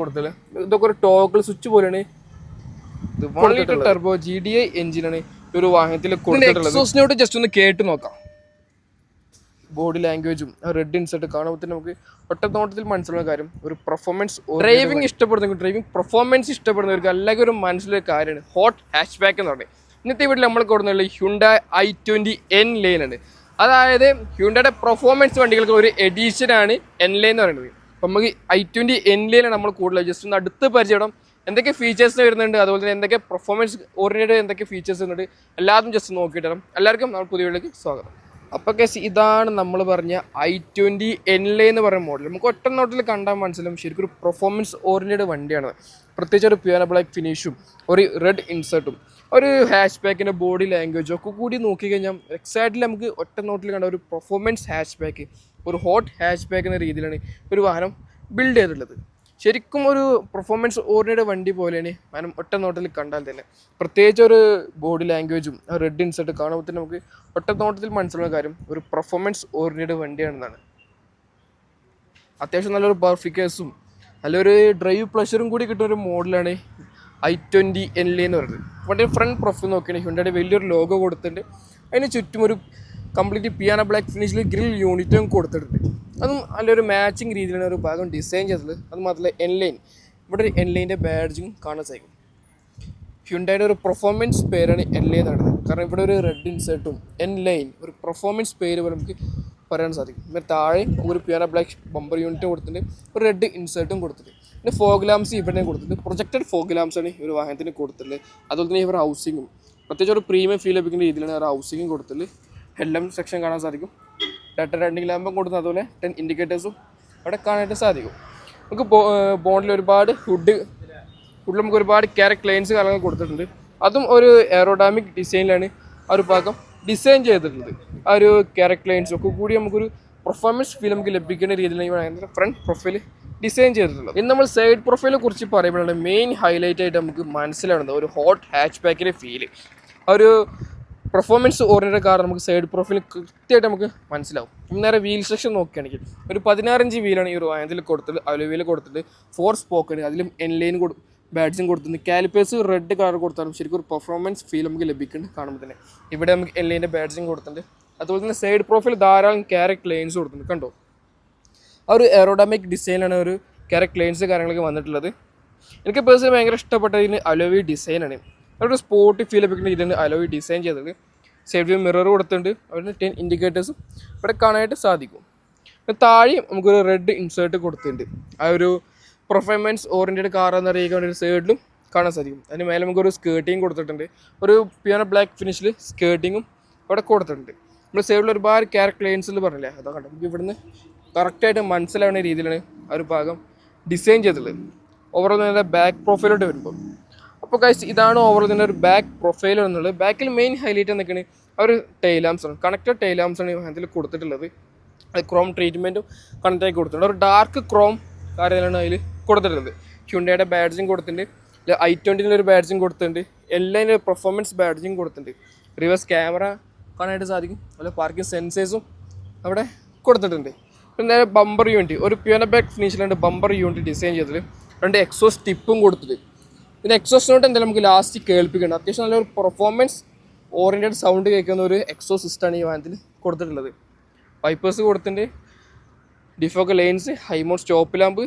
കൊടുത്തത്. ഇതൊക്കെ ഒരു ടോക്കിൾ സ്വിച്ച് പോലെയാണ്. ഇത് ടെർബോ ജി ഡി ഐ എഞ്ചിനാണ് ഈ ഒരു വാഹനത്തിൽ കൊടുത്തിട്ടുള്ളത്. ജസ്റ്റ് ഒന്ന് കേട്ട് നോക്കാം. ബോഡി ലാംഗ്വേജും റെഡ് ഇൻസെർട്ട് കാണുമ്പോൾ തന്നെ നമുക്ക് ഒട്ടത്തോട്ടത്തിൽ മനസ്സിലുള്ള കാര്യം. ഒരു പെർഫോമൻസ് ഡ്രൈവിംഗ് ഇഷ്ടപ്പെടുന്ന ഡ്രൈവിംഗ് പെർഫോമൻസ് ഇഷ്ടപ്പെടുന്നവർക്ക് അല്ലെങ്കിൽ ഒരു മനസ്സിലൊരു കാര്യമാണ്. ഹോട്ട് ഹാഷ് ബാക്ക് എന്ന് പറയുന്നത് ഇന്നത്തെ വീട്ടിൽ നമ്മൾ കൊടുക്കുന്നുള്ള ഹ്യുണ്ട ഐ ട്വന്റി എൻ ആണ്. അതായത് ഹ്യുണ്ടയുടെ പെർഫോമൻസ് വണ്ടികൾക്ക് ഒരു എഡീഷനാണ് എൻ ലൈൻ എന്ന് പറയുന്നത്. നമുക്ക് ഐ ട്വന്റി എൻ നമ്മൾ കൂടുതൽ ജസ്റ്റ് ഒന്ന് അടുത്ത് പരിചയപ്പെടാം. എന്തൊക്കെ ഫീച്ചേഴ്സ് വരുന്നുണ്ട് അതുപോലെ തന്നെ എന്തൊക്കെ പെർഫോമൻസ് ഓറിയന്റഡ് എന്തൊക്കെ ഫീച്ചേഴ്സ് ഉണ്ട് എല്ലാതും ജസ്റ്റ് നോക്കിയിട്ട് തരാം. എല്ലാവർക്കും നമ്മൾ പുതിയ വീട്ടിലേക്ക് സ്വാഗതം. അപ്പോൾ കേസ് ഇതാണ് നമ്മൾ പറഞ്ഞ ഐ ട്വന്റി എൻ ലൈൻ എന്ന് പറയുന്ന മോഡൽ നമുക്ക് ഒറ്റ നോട്ടിൽ കണ്ടാൽ മനസ്സിലാവും ശരിക്കും ഒരു പെർഫോമൻസ് ഓറിയന്റഡ് വണ്ടിയാണ്. പ്രത്യേകിച്ച് ഒരു പ്യുവർ ബ്ലാക്ക് ഫിനിഷും ഒരു റെഡ് ഇൻസേർട്ടും ഒരു ഹാഷ് ബാക്കിന്റെ ബോഡി ലാംഗ്വേജും ഒക്കെ കൂടി നോക്കിക്കഴിഞ്ഞാൽ എക്സാക്ട്ലി നമുക്ക് ഒറ്റ നോട്ടിൽ കണ്ട ഒരു പെർഫോമൻസ് ഹാഷ് ബാക്ക് ഒരു ഹോട്ട് ഹാഷ് ബാക്ക് എന്ന രീതിയിലാണ് ഒരു വാഹനം ബിൽഡ് ചെയ്തിട്ടുള്ളത്. ശരിക്കും ഒരു പെർഫോമൻസ് ഓറിയന്റഡ് വണ്ടി പോലെയാണ് മാനം ഒറ്റ നോട്ടത്തിൽ കണ്ടാൽ തന്നെ. പ്രത്യേകിച്ച് ഒരു ബോഡി ലാംഗ്വേജും റെഡ് ഇൻസെർട്ട് കാണുമ്പോൾ തന്നെ നമുക്ക് ഒറ്റ നോട്ടത്തിൽ മനസ്സിലാവുന്ന കാര്യം ഒരു പെർഫോമൻസ് ഓറിയന്റഡ് വണ്ടിയാണെന്നാണ്. അത്യാവശ്യം നല്ലൊരു പെർഫിക്കേഴ്സും നല്ലൊരു ഡ്രൈവ് പ്ലഷറും കൂടി കിട്ടുന്ന ഒരു മോഡലാണ് ഐ ട്വന്റി എൻ എന്ന് പറയുന്നത്. വണ്ടി ഫ്രണ്ട് പ്രൊഫൈൽ നോക്കുകയാണെങ്കിൽ ഹ്യുണ്ടയുടെ വലിയൊരു ലോഗോ കൊടുത്തിട്ടുണ്ട്. അതിന് ചുറ്റും ഒരു കംപ്ലീറ്റ് പിയാന ബ്ലാക്ക് ഫിനിഷിൽ ഗ്രിൽ യൂണിറ്റും കൊടുത്തിട്ടുണ്ട്. അതും നല്ലൊരു മാച്ചിങ് രീതിയിലാണ് ഒരു ഭാഗം ഡിസൈൻ ചെയ്തത് അത് മാത്രമല്ല എൻ ലൈൻ ഇവിടെ ഒരു എൻ ലൈന്റെ ബാഡ്ജും കാണാൻ സാധിക്കും. ഹ്യുണ്ടായുടെ ഒരു പെർഫോമൻസ് പേരാണ് എൻ ലൈൻ നടന്നത് കാരണം ഇവിടെ ഒരു റെഡ് ഇൻസേർട്ടും എൻ ലൈൻ ഒരു പെർഫോമൻസ് പേര് പോലെ നമുക്ക് പറയാൻ സാധിക്കും. പിന്നെ താഴെ ഒരു പിയാന ബ്ലാക്ക് ബമ്പർ യൂണിറ്റ് കൊടുത്തിട്ടുണ്ട്. ഒരു റെഡ് ഇൻസേർട്ടും കൊടുത്തിട്ടുണ്ട്. പിന്നെ ഫോഗ് ലാംസ് ഇവിടെ കൊടുത്തിട്ടുണ്ട്. പ്രൊജക്റ്റഡ് ഫോഗ് ആണ് ഈ ഒരു വാഹനത്തിന് കൊടുത്തിട്ടുള്ളത്. അതുപോലെ തന്നെ ഇവർ ഹൗസിങ്ങും പ്രത്യേകിച്ച് ഒരു പ്രീമിയം ഫീൽ ലഭിക്കുന്ന രീതിയിലാണ് ഹൗസിങ്ങും കൊടുത്തിട്ടുള്ളത് ഹെഡ്ലം സെക്ഷൻ കാണാൻ സാധിക്കും. ഡാറ്റ റണ്ണിങ് ലാമ്പും കൊടുത്ത് അതുപോലെ ടെൻ ഇൻഡിക്കേറ്റേഴ്സും അവിടെ കാണാനായിട്ട് സാധിക്കും. നമുക്ക് ബോണ്ടിൽ ഒരുപാട് ഹുഡ് ഹുഡിൽ നമുക്ക് ഒരുപാട് ക്യാരക്ട് ലൈൻസ് കാര്യങ്ങൾ കൊടുത്തിട്ടുണ്ട്. അതും ഒരു എയറോഡാമിക് ഡിസൈനിലാണ് ആ ഒരു ഭാഗം ഡിസൈൻ ചെയ്തിട്ടുള്ളത്. ആ ഒരു ക്യാരക്ട് ലൈൻസ് ഒക്കെ കൂടി നമുക്കൊരു പെർഫോമൻസ് ഫീൽ നമുക്ക് ലഭിക്കുന്ന രീതിയിലാണ് ഫ്രണ്ട് പ്രൊഫൈൽ ഡിസൈൻ ചെയ്തിട്ടുള്ളത്. ഇന്ന് നമ്മൾ സൈഡ് പ്രൊഫൈലിനെ കുറിച്ച് പറയുമ്പോഴാണ് മെയിൻ ഹൈലൈറ്റ് ആയിട്ട് നമുക്ക് മനസ്സിലാവുന്നത്. ഒരു ഹോട്ട് ഹാച്ച് ബാക്കിന്റെ ഫീൽ ഒരു പെർഫോമൻസ് ഓറിയന്റഡ് കാർ നമുക്ക് സൈഡ് പ്രൊഫൈൽ കൃത്യമായിട്ട് നമുക്ക് മനസ്സിലാവും. നേരെ വീൽ സെക്ഷൻ നോക്കുകയാണെങ്കിൽ ഒരു പതിനാറഞ്ച് വീലാണ് ഈ ഒരു വാഹനത്തിൽ കൊടുത്തത്. അലുവയിൽ കൊടുത്തിട്ട് ഫോർ സ്പോക്കൺ അതിലും എൻ ലൈൻ കൊടു ബാഡ്സും കൊടുത്തിട്ടുണ്ട്. കാലിപ്പേഴ്സ് റെഡ് കളർ കൊടുത്താലും ശരിക്കും ഒരു പെർഫോമൻസ് ഫീൽ നമുക്ക് ലഭിക്കുന്നുണ്ട് കാണുമ്പോൾ തന്നെ. ഇവിടെ നമുക്ക് എൻ ലൈന്റെ ബാഡ്സും കൊടുത്തിട്ടുണ്ട്. അതുപോലെ തന്നെ സൈഡ് പ്രൊഫൈൽ ധാരാളം ക്യാരക്ട് ലൈൻസ് കൊടുത്തിട്ടുണ്ട്. കണ്ടോ? ആ ഒരു എറോഡാമിക് ഡിസൈനാണ് ഒരു ക്യാരക്ട് ലൈൻസ് കാര്യങ്ങളൊക്കെ വന്നിട്ടുള്ളത്. എനിക്ക് പേഴ്സണലി ഭയങ്കര ഇഷ്ടപ്പെട്ട ഇതിന് അലോവി ഡിസൈനാണ് ഒരു സ്പോർട്ടി ഫീൽ ലഭിക്കുന്ന ഇതിന് അലോയി ഡിസൈൻ ചെയ്തത് സൈഡ് മിറർ കൊടുത്തിട്ടുണ്ട്. അവിടെ ടെൻ ഇൻഡിക്കേറ്റേഴ്സും ഇവിടെ കാണാനായിട്ട് സാധിക്കും. താഴെയും നമുക്കൊരു റെഡ് ഇൻസേർട്ട് കൊടുത്തിട്ടുണ്ട്. ആ ഒരു പെർഫോമൻസ് ഓറിയന്റഡ് കാർ എന്നറിയിക്കുന്ന ഒരു സൈഡിലും കാണാൻ സാധിക്കും. അതിന് മേലെ നമുക്കൊരു സ്കേർട്ടിങ് കൊടുത്തിട്ടുണ്ട്. ഒരു പിയാനോ ബ്ലാക്ക് ഫിനിഷിൽ സ്കേർട്ടിങ്ങും അവിടെ കൊടുത്തിട്ടുണ്ട്. നമ്മൾ സൈഡിൽ ഒരുപാട് ക്യാരക്ടർ ലൈൻസിൽ പറഞ്ഞില്ലേ? അതാ കണ്ടോ? നമുക്ക് ഇവിടുന്ന് കറക്റ്റായിട്ട് മനസ്സിലാവുന്ന രീതിയിലാണ് ആ ഒരു ഭാഗം ഡിസൈൻ ചെയ്തിട്ടുള്ളത്. ഓവറോൾ നല്ല ബാക്ക് പ്രൊഫൈലോട്ട് വരുമ്പോൾ അപ്പോൾ കഴിച്ച് ഇതാണ് ഓവറോൾ ഇതിന്റെ ഒരു ബാക്ക് പ്രൊഫൈൽ എന്നുള്ളത്. ബാക്കിൽ മെയിൻ ഹൈലൈറ്റ് എന്നൊക്കെയാണ് ആ ഒരു ടൈലാംസ് ആണ്. കണക്റ്റഡ് ടൈലാംസ് ആണ് ഹാൻഡിൽ കൊടുത്തിട്ടുള്ളത്. അത് ക്രോം ട്രീറ്റ്മെന്റും കണക്റ്റ് ആയി കൊടുത്തിട്ടുണ്ട്. ഒരു ഡാർക്ക് ക്രോം കാര്യങ്ങളാണ് അതിൽ കൊടുത്തിട്ടുള്ളത്. ഹ്യുണ്ടയുടെ ബാഡ്ജിങ് കൊടുത്തിട്ടുണ്ട്. ഐ ട്വന്റിന്റെ ഒരു ബാഡ്ജിങ് കൊടുത്തിട്ടുണ്ട്. എല്ലാതിന്റെ പെർഫോമൻസ് ബാഡ്ജിങ് കൊടുത്തിട്ടുണ്ട്. റിവേഴ്സ് ക്യാമറ കാണാനായിട്ട് സാധിക്കും. അതുപോലെ പാർക്കിംഗ് സെൻസേഴ്സും അവിടെ കൊടുത്തിട്ടുണ്ട്. പിന്നെ ബമ്പർ യൂണിറ്റ് ഒരു പ്യൂന ബാക്ക് ഫിനിഷിലാണ് ബമ്പർ യൂണിറ്റ് ഡിസൈൻ ചെയ്തത്. രണ്ട് എക്സോസ് ടിപ്പും കൊടുത്തത് എക്സോസ് നോട്ട് എന്തായാലും നമുക്ക് ലാസ്റ്റ് കേൾപ്പിക്കണം. അത്യാവശ്യം നല്ലൊരു പെർഫോമൻസ് ഓറിയന്റഡ് സൗണ്ട് കേൾക്കുന്ന ഒരു എക്സോ സിസ്റ്റമാണ് ഈ വാഹനത്തിൽ കൊടുത്തിട്ടുള്ളത്. വൈപ്പേഴ്സ് കൊടുത്തിട്ടുണ്ട്. Defog lines high mount stop lamp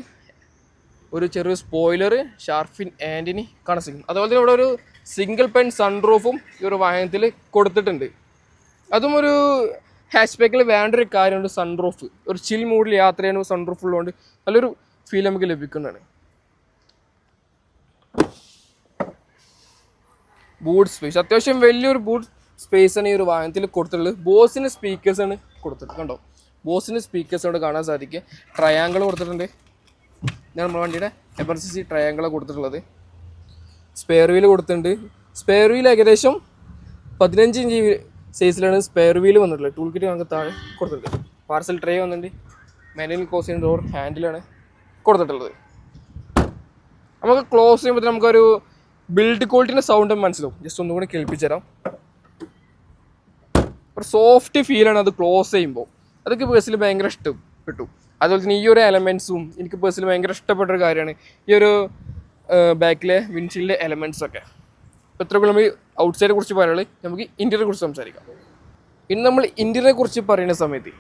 ഒരു ചെറിയ സ്പോയിലർ ഷാർഫിൻ ആന്റിനി കാണാൻ അതുപോലെ തന്നെ ഇവിടെ ഒരു സിംഗിൾ പെൻ സൺറൂഫും ഈ ഒരു വാഹനത്തിൽ കൊടുത്തിട്ടുണ്ട്. അതും ഒരു ഹാഷ് ബാക്കിൽ വേണ്ട ഒരു കാര്യമുണ്ട് സൺറൂഫ് ഒരു ചിൽ മൂഡിൽ യാത്ര ചെയ്യുന്ന സൺറൂഫ് ഉള്ളതുകൊണ്ട് നല്ലൊരു ഫീൽ നമുക്ക് ലഭിക്കുന്നതാണ്. ബൂട്ട് സ്പേസ് അത്യാവശ്യം വലിയൊരു ബൂട്ട് സ്പേസ് ആണ് ഈ ഒരു വാഹനത്തിൽ കൊടുത്തിട്ടുള്ളത്. ബോസിന് സ്പീക്കേഴ്സ് ആണ് കൊടുത്തിട്ടുള്ളത് കണ്ടോ? ബോസിന് സ്പീക്കേഴ്സ് അവിടെ കാണാൻ സാധിക്കുക. ട്രയാങ്കിൾ കൊടുത്തിട്ടുണ്ട്. ഇതാണ് നമ്മുടെ വണ്ടിയുടെ എമർജൻസി ട്രയാങ്കിൾ കൊടുത്തിട്ടുള്ളത്. സ്പെയർ വീൽ കൊടുത്തിട്ടുണ്ട്. സ്പെയർ വീൽ ഏകദേശം പതിനഞ്ച് ഇഞ്ച് സൈസിലാണ് സ്പെയർ വീൽ വന്നിട്ടുള്ളത്. ടൂൾ കിറ്റ് നമുക്ക് താഴെ കൊടുത്തിട്ടുണ്ട്. പാർസൽ ട്രേ വന്നിട്ടുണ്ട്. മെനിൽ കോസിൻ ഡോർ ഹാൻഡിലാണ് കൊടുത്തിട്ടുള്ളത്. നമുക്ക് ക്ലോസ് ചെയ്യുമ്പോൾ നമുക്കൊരു ബിൽഡ് ക്വാളിറ്റിന്റെ സൗണ്ട് മനസ്സിലാവും. ജസ്റ്റ് ഒന്നും കൂടി കേൾപ്പിച്ചു തരാം. ഒരു സോഫ്റ്റ് ഫീലാണ് അത് ക്ലോസ് ചെയ്യുമ്പോൾ അതൊക്കെ പേഴ്സണലി ഭയങ്കര ഇഷ്ടപ്പെട്ടു അതുപോലെ തന്നെ ഈ ഒരു എലമെൻസും എനിക്ക് പേഴ്സണലി ഭയങ്കര ഇഷ്ടപ്പെട്ട ഒരു കാര്യമാണ്. ഈ ഒരു ബാക്കിലെ വിൻഷീൽഡിലെ എലമെൻസ് ഒക്കെ. അപ്പോൾ ഇത്രയൊക്കെ നമ്മൾ ഔട്ട്സൈഡിനെ കുറിച്ച് പറയുകയാണെങ്കിൽ നമുക്ക് ഇന്റീരിയറെ കുറിച്ച് സംസാരിക്കാം. ഇന്ന് നമ്മൾ ഇന്റീരിയറെ കുറിച്ച് പറയുന്ന സമയത്ത്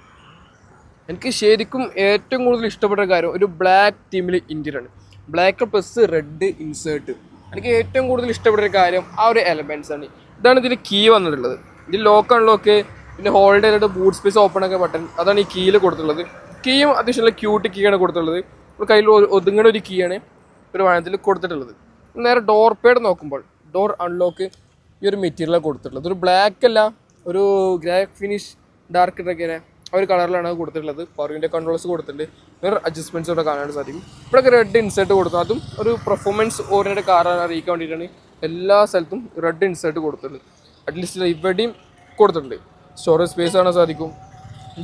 എനിക്ക് ശരിക്കും ഏറ്റവും കൂടുതൽ ഇഷ്ടപ്പെട്ട കാര്യം ഒരു ബ്ലാക്ക് തീമിൽ ഇന്റീരിയർ ആണ്. ബ്ലാക്ക് പ്ലസ് റെഡ് ഇൻസേർട്ട് എനിക്ക് ഏറ്റവും കൂടുതൽ ഇഷ്ടപ്പെട്ട ഒരു കാര്യം ആ ഒരു എലമെൻസ് ആണ്. ഇതാണ് ഇതിൽ കീ വന്നിട്ടുള്ളത്. ഇതിൽ ലോക്ക് അൺലോക്ക് പിന്നെ ഹോൾഡ് ചെയ്തിട്ട് ബൂട്ട് സ്പേസ് ഓപ്പൺ ആക്കാൻ ബട്ടൺ അതാണ് ഈ കീയിൽ കൊടുത്തിട്ടുള്ളത്. കീയും അത്യാവശ്യം ക്യൂട്ട് കീ ആണ് കൊടുത്തിട്ടുള്ളത്. ഒരു കയ്യിൽ ഒതുങ്ങണ ഒരു കീ ആണ് ഒരു വാഹനത്തിൽ കൊടുത്തിട്ടുള്ളത്. നേരെ ഡോർ പേഡ് നോക്കുമ്പോൾ ഡോർ അൺലോക്ക് ഈ ഒരു മെറ്റീരിയലാണ് കൊടുത്തിട്ടുള്ളത്. ഒരു ബ്ലാക്ക് അല്ല ഒരു ഗ്രേ ഫിനിഷ് ഡാർക്ക് ആ ഒരു കളറിലാണ് കൊടുത്തിട്ടുള്ളത്. പവറിന്റെ കൺട്രോൾസ് കൊടുത്തിട്ടുണ്ട്. വേറെ അഡ്ജസ്റ്റ്മെന്റ്സ് ഇവിടെ കാണാൻ സാധിക്കും. ഇവിടെ റെഡ് ഇൻസേർട്ട് കൊടുത്തു. അതും ഒരു പെർഫോമൻസ് ഓറിയന്റഡ് കാറാണ് അറിയിക്കാൻ വേണ്ടിയിട്ടാണ് എല്ലാ സ്ഥലത്തും റെഡ് ഇൻസേർട്ട് കൊടുത്തിട്ടുണ്ട് അറ്റ്ലീസ്റ്റ് ഇവിടെയും കൊടുത്തിട്ടുണ്ട്. സ്റ്റോറേജ് സ്പേസ് കാണാൻ സാധിക്കും.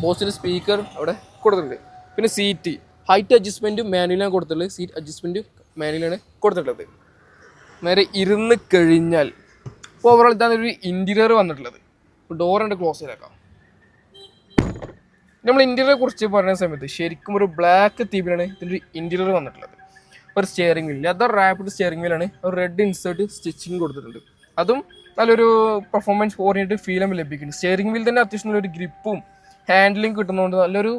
ബോസിന്റെ സ്പീക്കർ അവിടെ കൊടുത്തിട്ടുണ്ട്. പിന്നെ സീറ്റ് ഹൈറ്റ് അഡ്ജസ്റ്റ്മെന്റും മാനുവലാണ് കൊടുത്തിട്ടുള്ളത്. സീറ്റ് അഡ്ജസ്റ്റ്മെന്റ് മാനുവലാണ് കൊടുത്തിട്ടുള്ളത്. നേരെ ഇരുന്ന് കഴിഞ്ഞാൽ ഓവറോൾ ഇതാണ് ഒരു ഇന്റീരിയർ വന്നിട്ടുള്ളത്. ഡോർ ക്ലോസ് ചെയ്തേക്കാം. നമ്മൾ ഇന്റീരിയറെ കുറിച്ച് പറയുന്ന സമയത്ത് ശരിക്കും ഒരു ബ്ലാക്ക് തീമിലാണ് ഇതിന്റെ ഒരു ഇന്റീരിയർ വന്നിട്ടുള്ളത്. ഒരു സ്റ്റിയറിംഗ് വീൽ അത് റാപ്പിഡ് സ്റ്റിയറിംഗ് വീലാണ് ഒരു റെഡ് ഇൻസേർട്ട് സ്റ്റിച്ചിങ് കൊടുത്തിട്ടുണ്ട്. അതും നല്ലൊരു പെർഫോമൻസ് ഓറിയന്റഡ് ഫീലും ലഭിക്കുന്നുണ്ട് സ്റ്റിയറിംഗ് വീൽ തന്നെ അത്യാവശ്യം നല്ലൊരു ഗ്രിപ്പും ഹാൻഡിലിംഗ് കിട്ടുന്നതുകൊണ്ട് നല്ലൊരു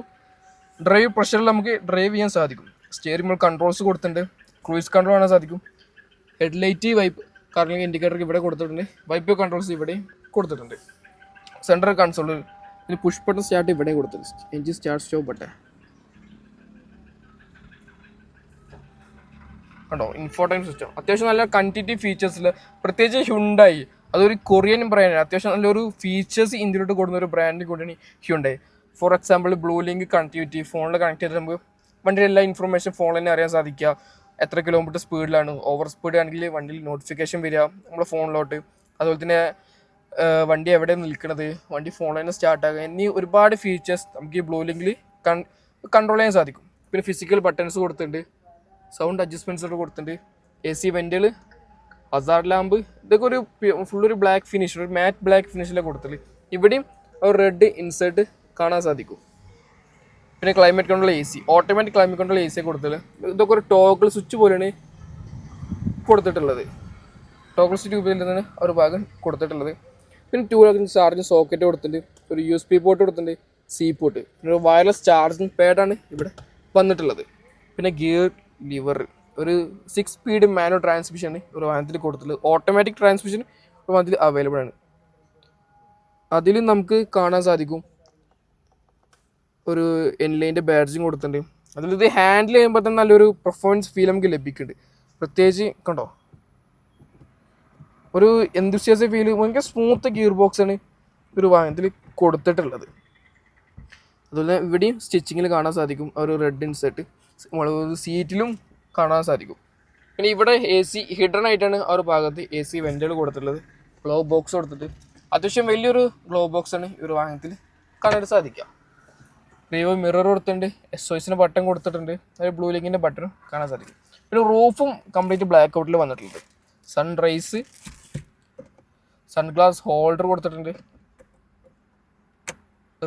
ഡ്രൈവ് പ്രഷറിൽ നമുക്ക് ഡ്രൈവ് ചെയ്യാൻ സാധിക്കും. സ്റ്റിയറിംഗ് വീൽ കൺട്രോൾസ് കൊടുത്തിട്ടുണ്ട്. ക്രൂയിസ് കൺട്രോൾ കാണാൻ സാധിക്കും. ഹെഡ്ലൈറ്റ് വൈപ്പ് കറണ്ട് ഇൻഡിക്കേറ്റർ ഇവിടെ കൊടുത്തിട്ടുണ്ട്. വൈപ്പ് കൺട്രോൾസ് ഇവിടെ കൊടുത്തിട്ടുണ്ട്. സെൻട്രൽ കൺസോളിൽ ഇതിന് പുഷ് ബട്ടൺ സ്റ്റാർട്ട് ഇവിടെ കൊടുത്തിട്ടുണ്ട് എഞ്ചിൻ സ്റ്റാർട്ട് സ്റ്റോപ്പ് ബട്ടൺ കണ്ടോ? ഇൻഫോടൈം സിസ്റ്റം അത്യാവശ്യം നല്ല കണ്ടിറ്റി ഫീച്ചേഴ്സിൽ പ്രത്യേകിച്ച് ഹ്യുണ്ടായി അതൊരു കൊറിയൻ ബ്രാൻഡ് അത്യാവശ്യം നല്ലൊരു ഫീച്ചേഴ്സ് ഇന്ത്യയിലോട്ട് കൊടുക്കുന്ന ഒരു ബ്രാൻഡ് കൂടിയാണ് Hyundai for example blue link connectivity ഫോണിൽ കണക്ട് ചെയ്തിട്ട് നമുക്ക് വണ്ടിയുടെ എല്ലാ ഇൻഫർമേഷൻ ഫോണിൽ തന്നെ അറിയാൻ സാധിക്കുക. എത്ര കിലോമീറ്റർ സ്പീഡിലാണ് ഓവർ സ്പീഡ് ആണെങ്കിൽ വണ്ടിയിൽ നോട്ടിഫിക്കേഷൻ വരിക. നമ്മുടെ ഫോണിലോട്ട് അതുപോലെ തന്നെ വണ്ടി എവിടെ നിൽക്കുന്നത് വണ്ടി ഫോണിൽ സ്റ്റാർട്ട് ആകുക എന്നീ ഒരുപാട് ഫീച്ചേഴ്സ് നമുക്ക് ഈ ബ്ലൂ ലിങ്കിൽ കൺട്രോൾ ചെയ്യാൻ സാധിക്കും. പിന്നെ ഫിസിക്കൽ ബട്ടൺസ് കൊടുത്തിട്ടുണ്ട്. സൗണ്ട് അഡ്ജസ്റ്റ്മെന്റ്സ് ഒക്കെ കൊടുത്തിട്ടുണ്ട്. എ സി വെന്റുകൾ ഹസാർഡ് ലാമ്പ് ഇതൊക്കെ ഒരു ഫുൾ ഒരു ബ്ലാക്ക് ഫിനിഷ് ഒരു മാറ്റ് ബ്ലാക്ക് ഫിനിഷിലാണ് കൊടുത്തത് ഇവിടെയും ഒരു റെഡ് ഇൻസേർട്ട് കാണാൻ സാധിക്കും. പിന്നെ climate control A C automatic climate control A C കൊടുത്തത് ഇതൊക്കെ ഒരു ടോക്കിൾ സ്വിച്ച് പോലെയാണ് കൊടുത്തിട്ടുള്ളത്. ടോക്കിൾ സ്വിച്ച് ഉപയോഗിക്കുന്നതാണ് ഒരു ഭാഗം കൊടുത്തിട്ടുള്ളത്. പിന്നെ ടൂ ചാർജിങ് സോക്കറ്റ് കൊടുത്തിട്ടുണ്ട്. ഒരു യു എസ് പി പോർട്ട് കൊടുത്തിട്ടുണ്ട്. സി പോർട്ട് പിന്നെ ഒരു വയർലെസ് ചാർജിങ് പാഡാണ് ഇവിടെ വന്നിട്ടുള്ളത്. പിന്നെ ഗിയർ ലിവർ ഒരു സിക്സ് സ്പീഡ് മാനുവൽ ട്രാൻസ്മിഷൻ ഒരു വാഹനത്തിൽ കൊടുത്തിട്ടുള്ളത്. ഓട്ടോമാറ്റിക് ട്രാൻസ്മിഷൻ ഒരു വാഹനത്തിൽ അവൈലബിൾ ആണ്. അതിൽ നമുക്ക് കാണാൻ സാധിക്കും. ഒരു എൻലൈന്റെ ബാഡ്ജിങ് കൊടുത്തിട്ടുണ്ട്. അതിലിത് ഹാൻഡിൽ ചെയ്യുമ്പോൾ തന്നെ നല്ലൊരു പെർഫോമൻസ് ഫീൽ നമുക്ക് ലഭിക്കുന്നുണ്ട്. പ്രത്യേകിച്ച് കണ്ടോ? ഒരു എന്തുസിയാസി ഫീൽ ഭയങ്കര സ്മൂത്ത് ഗിയർ ബോക്സ് ആണ് ഒരു വാഹനത്തിൽ കൊടുത്തിട്ടുള്ളത്. അതുപോലെ ഇവിടെയും സ്റ്റിച്ചിങ്ങിൽ കാണാൻ സാധിക്കും. ഒരു റെഡ് ഇൻസെർട്ട് സീറ്റിലും കാണാൻ സാധിക്കും. പിന്നെ ഇവിടെ എ സി ഹിഡൻ ആയിട്ടാണ് ആ ഒരു ഭാഗത്ത് എ സി വെന്റുകൾ കൊടുത്തിട്ടുള്ളത്. ഗ്ലോ ബോക്സ് കൊടുത്തിട്ട്. അത്യാവശ്യം വലിയൊരു ഗ്ലോ ബോക്സ് ആണ് ഈ ഒരു വാഹനത്തിൽ കാണാൻ സാധിക്കുക. റിയോ മിറർ കൊടുത്തിട്ടുണ്ട്. എസ് ഒസിന് ബട്ടൺ കൊടുത്തിട്ടുണ്ട്. ഒരു ബ്ലൂ ലിങ്കിന്റെ ബട്ടൺ കാണാൻ സാധിക്കും. പിന്നെ റൂഫും കംപ്ലീറ്റ് ബ്ലാക്ക് ഔട്ടിൽ വന്നിട്ടുണ്ട്. സൺറൈസ് സൺഗ്ലാസ് ഹോൾഡർ കൊടുത്തിട്ടുണ്ട്.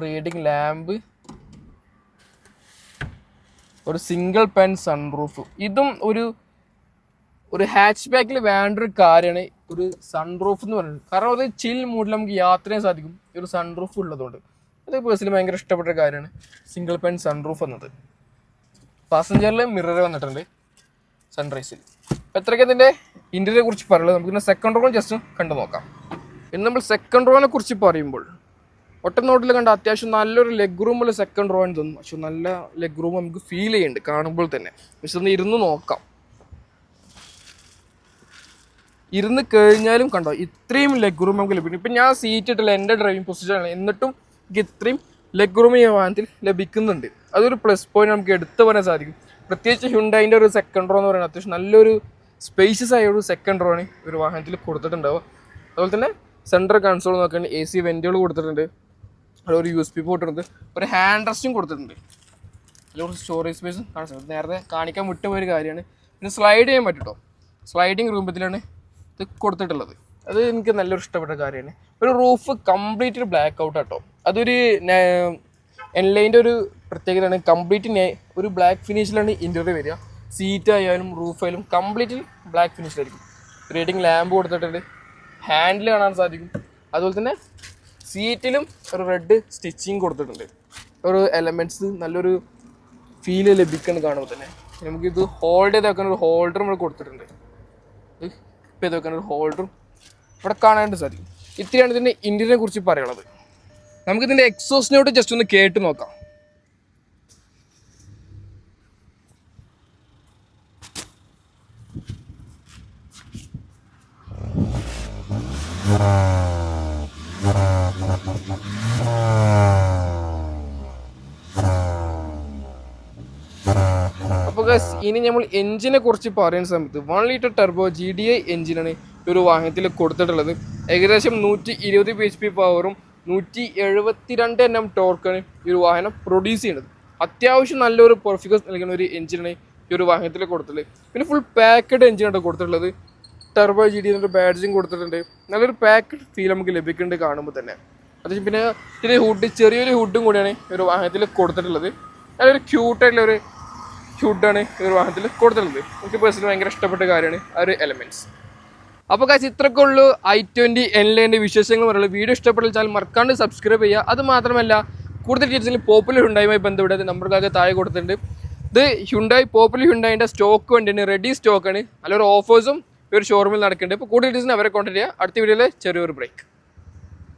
Reading lamp. ഒരു സിംഗിൾ പെൻ സൺറൂഫ് ഇതും ഒരു ഒരു ഹാച്ച് ബാക്കിൽ വേണ്ട ഒരു കാര്യമാണ് ഒരു സൺറൂഫ് എന്ന് പറയുന്നത്. കാരണം അത് ചിൽ മൂഡിൽ നമുക്ക് യാത്ര ചെയ്യാൻ സാധിക്കും ഒരു സൺറൂഫ് ഉള്ളതുകൊണ്ട്. അത് പേഴ്സണലി ഭയങ്കര ഇഷ്ടപ്പെട്ട ഒരു കാര്യമാണ് സിംഗിൾ പെൻ സൺറൂഫ് എന്നത്. പാസഞ്ചറിൽ മിറർ വന്നിട്ടുണ്ട് സൺറൈസിൽ അപ്പോൾ എത്രയൊക്കെ ഇതിന്റെ കുറിച്ച് പറയുള്ളത് നമുക്ക് സെക്കൻഡ് റൂം ജസ്റ്റ് കണ്ടു നോക്കാം. ഇനി നമ്മൾ സെക്കൻഡ് റോനെ കുറിച്ച് പറയുമ്പോൾ ഒറ്റ നോട്ടിൽ കണ്ട അത്യാവശ്യം നല്ലൊരു ലെഗ് റൂമിൽ സെക്കൻഡ് റോ എന്ന് തോന്നും പക്ഷെ നല്ല ലെഗ് റൂം നമുക്ക് ഫീൽ ചെയ്യുന്നുണ്ട് കാണുമ്പോൾ തന്നെ. പക്ഷെ ഒന്ന് ഇരുന്ന് നോക്കാം. ഇരുന്ന് കഴിഞ്ഞാലും കണ്ടോ ഇത്രയും ലെഗ് റൂം നമുക്ക് ലഭിക്കും. ഇപ്പം ഞാൻ സീറ്റ് ഇട്ടില്ല എന്റെ ഡ്രൈവിംഗ് പൊസിഷനാണ് എന്നിട്ടും എനിക്ക് ഇത്രയും ലെഗ് റൂം ഈ വാഹനത്തിൽ ലഭിക്കുന്നുണ്ട്. അതൊരു പ്ലസ് പോയിന്റ് നമുക്ക് എടുത്തു പറയാൻ സാധിക്കും. പ്രത്യേകിച്ച് ഹ്യുണ്ടായിന്റെ ഒരു സെക്കൻഡ് റോ എന്ന് പറയുന്നത് അത്യാവശ്യം നല്ലൊരു സ്പേഷ്യസ് ആയ ഒരു സെക്കൻഡ് റോണ് ഒരു വാഹനത്തിൽ കൊടുത്തിട്ടുണ്ടാവുക. അതുപോലെ തന്നെ സെൻട്രൽ കൺസോൾ നോക്കുകയാണെങ്കിൽ എ സി വെന്റുകൾ കൊടുത്തിട്ടുണ്ട്. അവിടെ ഒരു യു എസ് പി പോയിട്ടുണ്ട്. ഒരു ഹാൻഡ് റെസ്റ്റും കൊടുത്തിട്ടുണ്ട്. അതിൽ കുറച്ച് സ്റ്റോറേജ് സ്പേസ് കാണാൻ നേരത്തെ കാണിക്കാൻ വിട്ടുപോയ ഒരു കാര്യമാണ്. പിന്നെ സ്ലൈഡ് ചെയ്യാൻ പറ്റും കേട്ടോ സ്ലൈഡിങ് റൂമത്തിലാണ് ഇത് കൊടുത്തിട്ടുള്ളത്. അത് എനിക്ക് നല്ലൊരു ഇഷ്ടപ്പെട്ട കാര്യമാണ്. ഒരു റൂഫ് കംപ്ലീറ്റ് ബ്ലാക്ക് ഔട്ട് ആട്ടോ. അതൊരു എൻലൈന്റെ ഒരു പ്രത്യേകതയാണ്. കംപ്ലീറ്റ് ഒരു ബ്ലാക്ക് ഫിനിഷിലാണ് ഇന്റർവ്യൂ വരിക. സീറ്റ് ആയാലും റൂഫ് ആയാലും കംപ്ലീറ്റ് ബ്ലാക്ക് ഫിനിഷിലായിരിക്കും റീഡിങ് ലാമ്പ് കൊടുത്തിട്ടുണ്ട്. ഹാൻഡിൽ കാണാൻ സാധിക്കും. അതുപോലെ തന്നെ സീറ്റിലും ഒരു റെഡ് സ്റ്റിച്ചിങ് കൊടുത്തിട്ടുണ്ട്. ഒരു എലമെന്റ്സ് നല്ലൊരു ഫീൽ ലഭിക്കുന്നത് കാണുമ്പോൾ തന്നെ. നമുക്കിത് ഹോൾഡ് ചെയ്ത് വെക്കാൻ ഒരു ഹോൾഡർ നമ്മൾ കൊടുത്തിട്ടുണ്ട്. ഇത് ഇപ്പം ചെയ്ത് വെക്കാൻ ഒരു ഹോൾഡറും ഇവിടെ കാണാനായിട്ട് സാധിക്കും. ഇത്രയാണ് ഇതിന്റെ ഇന്റീരിയറിനെ കുറിച്ച് പറയുള്ളത് നമുക്കിതിന്റെ എക്സോസിനോട്ട് ജസ്റ്റ് ഒന്ന് കേട്ട് നോക്കാം. ഇനി നമ്മൾ എഞ്ചിനെ കുറിച്ച് പറയുന്ന സമയത്ത് one litre turbo G D I എഞ്ചിനാണ് ഈ ഒരു വാഹനത്തിൽ കൊടുത്തിട്ടുള്ളത്. ഏകദേശം നൂറ്റി ഇരുപത് പി എച്ച് പി പവറും നൂറ്റി എഴുപത്തിരണ്ട് എൻ എം ടോർക്കാണ് ഈ ഒരു വാഹനം പ്രൊഡ്യൂസ് ചെയ്യുന്നത്. അത്യാവശ്യം നല്ലൊരു പെർഫിക്കസ് നൽകുന്ന ഒരു എഞ്ചിനാണ് ഈ ഒരു വാഹനത്തിൽ കൊടുത്തിട്ടുള്ളത്. പിന്നെ ഫുൾ പാക്കഡ് എഞ്ചിനാണ് കൊടുത്തിട്ടുള്ളത്. ടെർബോ ജി ഡി എന്നൊരു ബാഡ്ജും കൊടുത്തിട്ടുണ്ട്. നല്ലൊരു പാക്ക് ഫീൽ നമുക്ക് ലഭിക്കുന്നുണ്ട് കാണുമ്പോൾ തന്നെ. അത് പിന്നെ ഇതിന്റെ ഹുഡ് ചെറിയൊരു ഹുഡും കൂടിയാണ് ഒരു വാഹനത്തിൽ കൊടുത്തിട്ടുള്ളത്. നല്ലൊരു ക്യൂട്ടായിട്ടുള്ള ഒരു ഹുഡാണ് ഈ ഒരു വാഹനത്തിൽ കൊടുത്തിട്ടുള്ളത്. എനിക്ക് പേഴ്സണലി ഭയങ്കര ഇഷ്ടപ്പെട്ട കാര്യമാണ് ആ ഒരു എലമെന്റ്സ് അപ്പോൾ കാശ് ഇത്രയൊക്കെ ഉള്ളൂ ഐ ട്വന്റി എൻലൈന്റെ വിശേഷങ്ങൾ പറയുള്ളൂ വീഡിയോ ഇഷ്ടപ്പെട്ട ചാനൽ മറക്കാണ്ട് സബ്സ്ക്രൈബ് ചെയ്യുക. അത് മാത്രമല്ല കൂടുതൽ ഡീറ്റെയിൽസിൽ പോപ്പുലർ ഹുണ്ടായുമായി ബന്ധപ്പെട്ട് നമ്പറുകളൊക്കെ താഴെ കൊടുത്തിട്ടുണ്ട്. ഇത് ഹുണ്ടായി പോപ്പുലർ ഹുണ്ടായിന്റെ സ്റ്റോക്ക് വണ്ടിയാണ് റെഡി സ്റ്റോക്കാണ് നല്ലൊരു ഓഫേഴ്സും ഒരു ഷോറൂമിൽ നടക്കുന്നുണ്ട്. ഇപ്പോൾ കൂടുതൽ ഡീറ്റെയിൽസിന് അവരെ കോൺടാക്ട് ചെയ്യുക അടുത്ത വീഡിയോയിൽ ചെറിയൊരു ബ്രേക്ക്